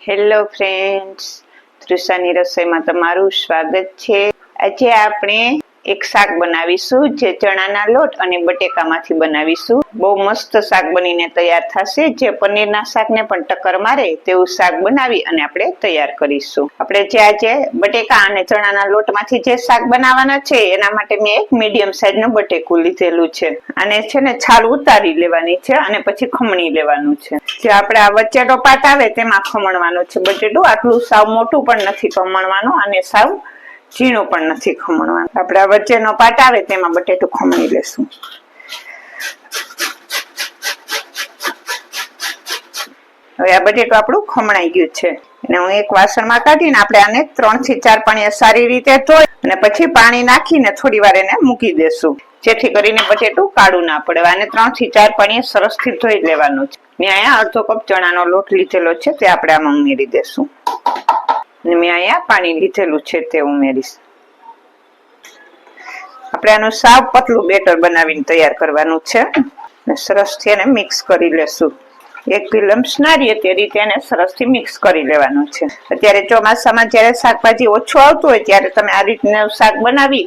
Hello friends તૃષાની રસોઈમાં તમારું સ્વાગત છે. આજે આપણે એક શાક બનાવીશું, જે ચણાના લોટ અને બટેકામાંથી બનાવીશું. બહુ મસ્ત શાક બનીને તૈયાર થશે. જે પનીરના શાકને પણ ટક્કર મારે તેવું શાક બનાવી અને આપણે તૈયાર કરીશું. આપણે જે આજે બટેકા અને ચણાના લોટમાંથી જે શાક બનાવવાના છે, એના માટે મેં એક મીડિયમ સાઈઝનું બટેકું લીધેલું છે. અને છે ને, છાલ ઉતારી લેવાની છે અને પછી ખમણી લેવાનું છે. જે આપણે આ વચ્ચેનો પાટ આવે તેમાં ખમણવાનું છે. બટેટું આટલું સાવ મોટું પણ નથી ખમણવાનું અને સાવ ઝીણું પણ નથી ખમણવાનું. આપણે વચ્ચેનો પાટ આવે તેમાં બટેટું ખમણી લેશું. હવે આ બટેટું આપણું ખમણાઈ ગયું છે. અને હું એક વાસણમાં કાઢીને આપણે આને ત્રણથી ચાર પાણી સારી રીતે ધોઈ અને પછી પાણી નાખીને થોડી વાર એને મૂકી દેશું. જેથી કરીને બટેટું કાળું ના પડે. આને ત્રણથી ચાર પાણી સરસથી ધોઈ લેવાનું છે. મેં અહીંયા અડધો કપ ચણાનો લોટ લીધેલો છે, તે આપણે આમાં ઉમેરી દેશું. મેં અહીંયા પાણી લીધેલું છે તે ઉમેરીશ. આપણે આનું સાવ પતલું બેટર બનાવીને તૈયાર કરવાનું છે. સરસથી એને મિક્સ કરી લેશું. એક લમ્સ ના રહીએ તે રીતે એને સરસથી મિક્સ કરી લેવાનું છે. અત્યારે ચોમાસામાં જ્યારે શાકભાજી ઓછું આવતું હોય ત્યારે તમે આ રીતનું શાક બનાવી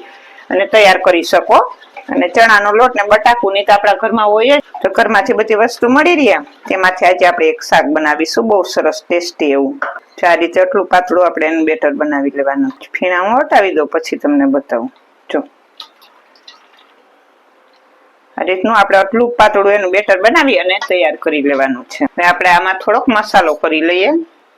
અને તૈયાર કરી શકો. અને ચણાનો લોટ ને બટાકું ની આપણા ઘરમાં હોય તો ઘરમાંથી બધી વસ્તુ મળી રહ્યા તેમાંથી આજે આપણે એક શાક બનાવીશું, બહુ સરસ ટેસ્ટી એવું. તો રીતે એટલું પાતળું આપણે એનું બેટર બનાવી લેવાનું ફીણા હું હટાવી દઉં, પછી તમને બતાવું. જો. આ રીતનું આપણે આટલું પાતળું એનું બેટર બનાવી અને તૈયાર કરી લેવાનું છે. હવે આપણે આમાં થોડોક મસાલો કરી લઈએ.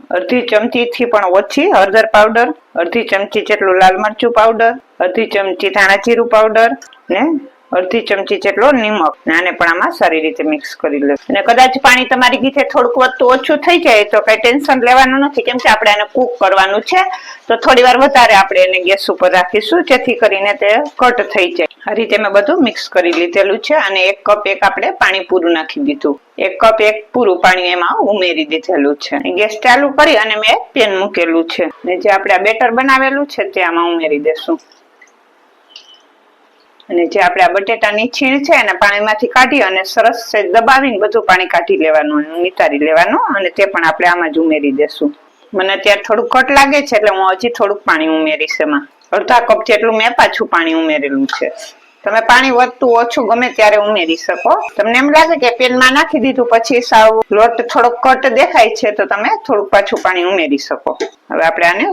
અડધી ચમચી થી પણ ઓછી હળદર પાવડર, અડધી ચમચી જેટલું લાલ મરચું પાવડર, અડધી ચમચી ધાણા જીરું પાવડર ને? અડધી ચમચી જેટલો નિમક. આને સારી રીતે મિક્સ કરી લેવું અને કદાચ પાણી તમારી ગીતે થોડુંક વધતું ઓછું થઈ જાય તો કઈ ટેન્શન લેવાનું નથી. કેમ કે આપણે આને કુક કરવાનું છે, તો થોડી વાર વધારે આપણે એને ગેસ ઉપર રાખીશું, જેથી કરીને તે કટ થઈ જાય. આ રીતે મેં બધું મિક્સ કરી લીધેલું છે અને એક કપ એક આપણે પાણી પૂરું નાખી દીધું. એક કપ એક પૂરું પાણી એમાં ઉમેરી દીધેલું છે. ગેસ ચાલુ કરી અને મેં પેન મૂકેલું છે. ને જે આપણે બેટર બનાવેલું છે તે આમાં ઉમેરી દેશું. અને જે આપણે આ બટેટાની છીણ છે એને પાણીમાંથી કાઢી અને સરસ છે દબાવીને બધું પાણી કાઢી લેવાનું નિતારી લેવાનું અને તે પણ આપણે આમાં જ ઉમેરી દેશું. મને અત્યારે થોડુંક કટ લાગે છે એટલે હું હજી થોડુંક પાણી ઉમેરીશ એમાં. અડધા કપ જેટલું મેં પાછું પાણી ઉમેરેલું છે. તમે પાણી વધતું ઓછું ગમે ત્યારે ઉમેરી શકો. તમને એમ લાગે કે પેનમાં નાખી દીધું પછી સાવ લોટ થોડોક કટ દેખાય છે તો તમે થોડુંક પાછું પાણી ઉમેરી શકો. હવે આપણે આને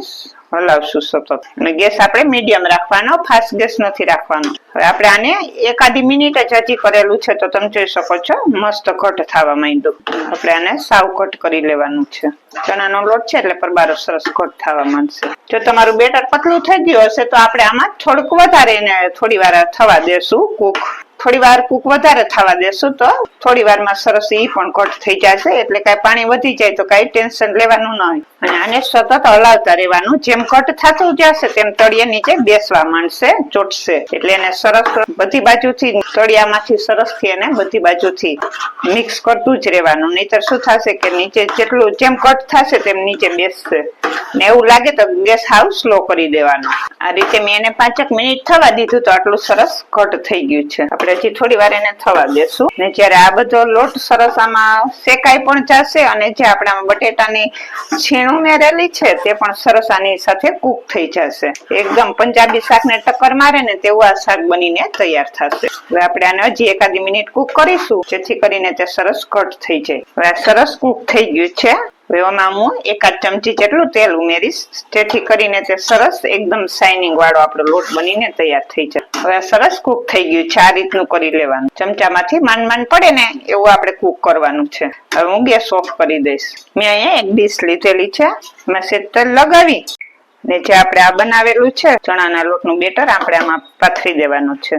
હલાવશું સતત. અને ગેસ આપણે મીડિયમ રાખવાનો, ફાસ્ટ ગેસ નથી રાખવાનો. હવે આપણે આને એકાદી મિનિટ જ હજી કરેલું છે, તો તમે જોઈ શકો છો, મસ્ત કટ થવા માંડ્યું. આપણે આને સાવ કટ કરી લેવાનું છે. ચણાનો લોટ છે એટલે પરબારો સરસ કટ થવા માંડશે. જો તમારું બેટર પતલું થઈ ગયું હશે, તો આપણે આમાં થોડુંક વધારે એને થોડી વાર થવા દેશું કુક થોડી વાર કુક વધારે થવા દેશું તો થોડી વારમાં સરસ ઈ પણ કટ થઈ જશે. એટલે કઈ પાણી વધી જાય તો કઈ ટેન્શન લેવાનું ન અને આને સતત હલાવતા રહેવાનું. જેમ કટ થતું જશે તેમ તળિયે નીચે બેસવા માંડશે, ચોટશે. એટલે એને સરસ બધી બાજુથી તળિયામાંથી સરસથી એને બધી બાજુથી મિક્સ કરતું જ રહેવાનું. નહીતર શું થશે કે નીચે જેટલું જેમ કટ થશે તેમ નીચે બેસશે. ને એવું લાગે તો ગેસ હાવ સ્લો કરી દેવાનો. આ રીતે મેં એને પાંચેક મિનિટ થવા દીધું તો આટલું સરસ કટ થઈ ગયું છે. આપણે હજી થોડી વાર એને થવા દેશું. ને જ્યારે આ બધો લોટ સરસ આમાં શેકાઈ પણ જશે અને જે આપણે બટેટાની છીણ ઉમેરેલી છે તે પણ સરસ આની સાથે કૂક થઈ જશે. એકદમ પંજાબી શાકને ટક્કર મારે ને તેવું આ શાક બનીને તૈયાર થશે. હવે આપણે આને હજી એકાદી મિનિટ કૂક કરીશું. જેથી કરીને તે સરસ કટ થઈ જાય. હવે સરસ કૂક થઈ ગયું છે. હવે એકાદ ચમચી જેટલું તેલ ઉમેરીશ. જેથી કરીને તે સરસ એકદમ શાઇનિંગ વાળો આપણો લોટ બનીને તૈયાર થઈ જાય. હવે સરસ કૂક થઈ ગયું છે, આ રીતનું કરી લેવાનું. ચમચામાંથી માંડ માંડ પડે ને એવું આપણે કૂક કરવાનું છે. હવે હું ગેસ ઓફ કરી દઈશ. મેં અહીંયા એક ડીશ લીધેલી છે મેં સેજ લગાવી. ને જે આપણે આ બનાવેલું છે, ચણાના લોટનું બેટર, આપણે આમાં પાથરી દેવાનું છે.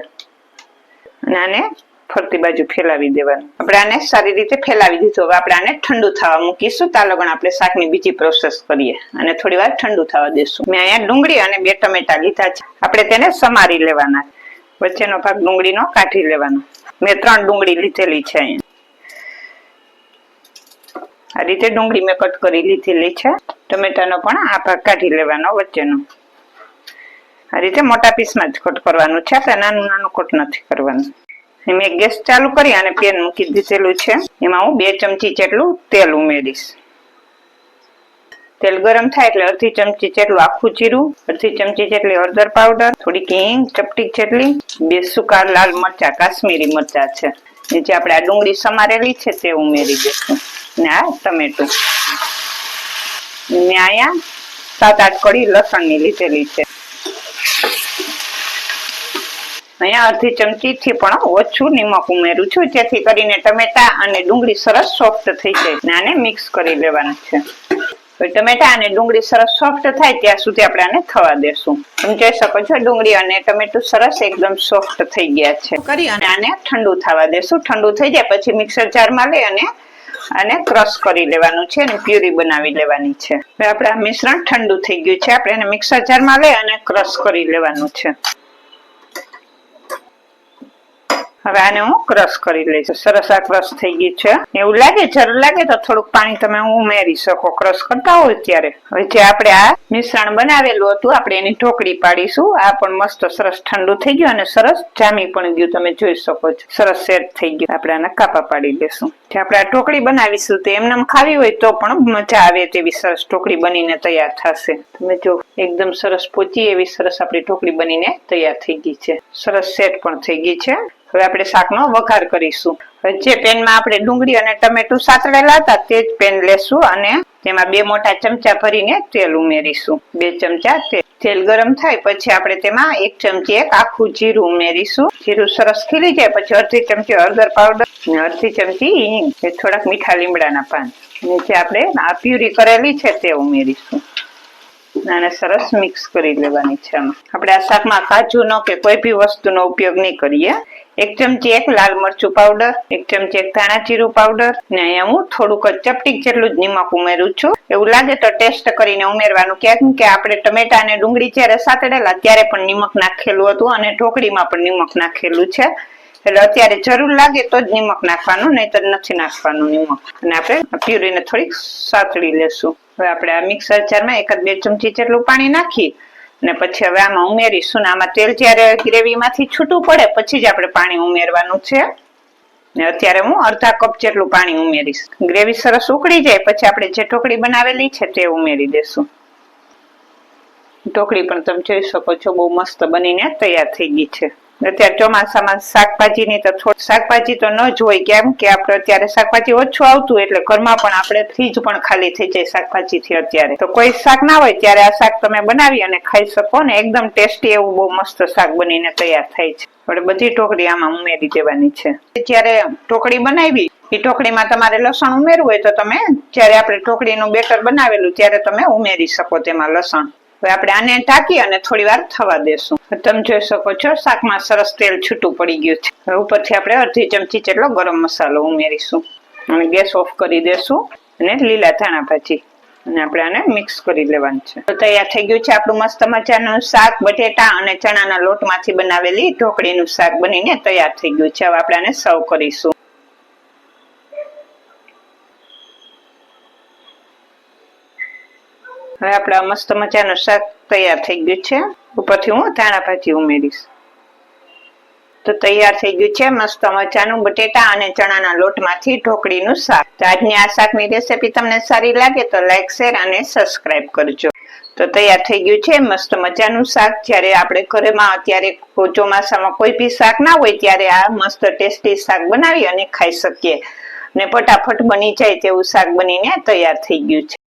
અને આને ફરતી બાજુ ફેલાવી દેવાનું. આપણે આને સારી રીતે ફેલાવી દીધું. હવે આપણે આને ઠંડુ થવા મૂકીશું. તાલગણ આપણે શાકની બીજી પ્રોસેસ કરીએ. અને થોડી વાર ઠંડુ થવા દેશું. મેં અહીંયા ડુંગળી અને બે ટમેટા લીધા છે. આપણે તેને સમારી લેવાના. વચ્ચેનો ભાગ ડુંગળીનો કાઢી લેવાનો. મેં ત્રણ ડુંગળી લીધેલી છે અહીંયા. આ રીતે ડુંગળી મેં કટ કરી લીધેલી છે. ટમેટાનો પણ આ ભાગ કાઢી લેવાનો વચ્ચેનો. આ રીતે મોટા પીસમાં જ કટ કરવાનું છે. આપણે નાનું નાનું કટ નથી કરવાનું. મેં ગેસ ચાલુ કરી અને પેન મૂકી દીધેલું છે. એમાં હું બે ચમચી જેટલું તેલ ઉમેરીશ. તેલ ગરમ થાય એટલે અડધી ચમચી જેટલું આખું જીરું, અડધી ચમચી જેટલી હળદર પાવડર, થોડીક હિંગ, ચપટી જેટલી, બે સુકા લાલ મરચા, કાશ્મીરી મરચા છે. નીચે આપણે આ ડુંગળી સમારેલી છે તે ઉમેરી દઈશું. ને આ ટમેટું. ને અહીંયા સાત આઠ કડી લસણની લીધેલી છે. અહીંયા અડધી ચમચી થી પણ ઓછું નિમક ઉમેરું છું. જેથી કરીને ટમેટા અને ડુંગળી સરસ સોફ્ટ થઈ જાય. અને આને મિક્સ કરી લેવાનું છે. ટમેટા અને ડુંગળી સરસ સોફ્ટ થાય ત્યાં સુધી આપણે આને થવા દેશું. તમે જોઈ શકો છો, ડુંગળી અને ટમેટું સરસ એકદમ સોફ્ટ થઈ ગયા છે. કરી અને આને ઠંડુ થવા દેશું. ઠંડુ થઈ જાય પછી મિક્સર જારમાં લઈ અને આને ક્રશ કરી લેવાનું છે અને પ્યુરી બનાવી લેવાની છે. હવે આપણે આ મિશ્રણ ઠંડુ થઈ ગયું છે. આપણે એને મિક્સર જારમાં લઈ અને ક્રશ કરી લેવાનું છે. હવે આને હું ક્રશ કરી લઈશ. સરસ આ ક્રશ થઈ ગયું છે. એવું લાગે જરૂર લાગે તો થોડુંક પાણી તમે ઉમેરી શકો. ક્રશ કરતા હોય ત્યારે. હવે જે આપણે આ મિશ્રણ બનાવેલું હતું, આપણે એની ઢોકળી પાડીશું. આ પણ મસ્ત સરસ ઠંડુ થઈ ગયું અને સરસ જામી પણ ગયું. તમે જોઈ શકો છો. સરસ સેટ થઈ ગયું. આપણે આને કાપા પાડી દેશું જે આપણે આ ઢોકળી બનાવીશું તો એમને ખાવી હોય તો પણ મજા આવે તેવી સરસ ઢોકળી બનીને તૈયાર થશે. તમે જો, એકદમ સરસ પોચી એવી સરસ આપણી ઢોકળી બનીને તૈયાર થઈ ગઈ છે. સરસ સેટ પણ થઈ ગઈ છે. હવે આપણે શાકનો વઘાર કરીશું. જે પેનમાં આપણે ડુંગળી અને ટમેટું સાતળેલા હતા તે જ પેન લેશું અને તેમાં બે મોટા ચમચા ભરીને તેલ ઉમેરીશું. બે ચમચા તેલ. તેલ ગરમ થાય પછી આપણે તેમાં એક ચમચી એક આખું જીરું ઉમેરીશું. જીરું સરસ ખીલી જાય પછી અડધી ચમચી હળદર પાવડર અને અડધી ચમચી હિંગ. થોડાક મીઠા લીમડાના પાન. જે આપણે આ પ્યુરી કરેલી છે તે ઉમેરીશું. આને સરસ મિક્સ કરી લેવાની છે આપણે આ શાકમાં કાજુનો કે કોઈ બી વસ્તુનો ઉપયોગ નહીં કરીએ. એક ચમચી એક લાલ મરચું પાવડર એક ચમચી એક ધાણા જીરું પાવડર ને અહીંયા હું થોડુંક ચપટી જેટલું જ નિમક ઉમેરું છું. એવું લાગે તો ટેસ્ટ કરીને ઉમેરવાનું. કેમ કે આપણે ટમેટા અને ડુંગળી જ્યારે સાતડેલા ત્યારે પણ નિમક નાખેલું હતું અને ઢોકળીમાં પણ નિમક નાખેલું છે. એટલે અત્યારે જરૂર લાગે તો જ નિમક નાખવાનું, નહીતર નથી નાખવાનું નિમક. અને આપણે પ્યુરીને થોડીક સાતળી લેશું. હવે આપણે આ મિક્સર જારમાં એકાદ બે ચમચી જેટલું પાણી નાખી અને પછી હવે આમાં ઉમેરીશું ને આમાં તેલ જ્યારે ગ્રેવીમાંથી છૂટું પડે પછી જ આપણે પાણી ઉમેરવાનું છે. ને અત્યારે હું અડધા કપ જેટલું પાણી ઉમેરીશ. ગ્રેવી સરસ ઉકળી જાય પછી આપણે જે ઢોકળી બનાવેલી છે તે ઉમેરી દેશું. ઢોકળી પણ તમે જોઈ શકો છો બહુ મસ્ત બનીને તૈયાર થઈ ગઈ છે. અત્યારે ચોમાસામાં શાકભાજીની તો થોડી શાકભાજી તો ન જોઈ કેમ કે આપણે અત્યારે શાકભાજી ઓછું આવતું એટલે ઘરમાં પણ આપણે ફ્રીજ પણ ખાલી થઈ જાય શાકભાજીથી અત્યારે. તો કોઈ શાક ના હોય ત્યારે આ શાક તમે બનાવી અને ખાઈ શકો ને એકદમ ટેસ્ટી એવું બહુ મસ્ત શાક બનીને તૈયાર થાય છે. આપણે બધી ઢોકળી આમાં ઉમેરી દેવાની છે. જ્યારે ઢોકળી બનાવી, એ ટોકરીમાં તમારે લસણ ઉમેરવું હોય તો તમે, જ્યારે આપણે ટોકરીનું બેટર બનાવેલું, ત્યારે તમે ઉમેરી શકો તેમાં લસણ. હવે આપણે આને ઢાંકી અને થોડી વાર થવા દેશું. તમે જોઈ શકો છો, શાકમાં સરસ તેલ છૂટું પડી ગયું છે. ઉપરથી આપણે અડધી ચમચી જેટલો ગરમ મસાલો ઉમેરીશું. અને ગેસ ઓફ કરી દેશું અને લીલા ધાણા ભાજી. અને આપણે આને મિક્સ કરી લેવાનું છે. તો તૈયાર થઈ ગયું છે આપણું મસ્ત મજાનું શાક, બટેટા અને ચણાના લોટમાંથી બનાવેલી ઢોકળીનું શાક બનીને તૈયાર થઈ ગયું છે. હવે આપણે આને સર્વ કરીશું. હવે આપણા મસ્ત મજાનું શાક તૈયાર થઈ ગયું છે. ઉપરથી હું ધાણા ભાજી ઉમેરીશ. તો તૈયાર થઈ ગયું છે મસ્ત મજાનું બટેટા અને ચણાના લોટમાંથી ઢોકળીનું શાક. તો આજની આ શાકની રેસીપી તમને સારી લાગે તો લાઈક, શેર અને સબસ્ક્રાઇબ કરજો. તો તૈયાર થઈ ગયું છે મસ્ત મજાનું શાક. જ્યારે આપણે ઘરેમાં અત્યારે ચોમાસામાં કોઈ બી શાક ના હોય ત્યારે આ મસ્ત ટેસ્ટી શાક બનાવી અને ખાઈ શકીએ. ને ફટાફટ બની જાય તેવું શાક બનીને તૈયાર થઈ ગયું છે.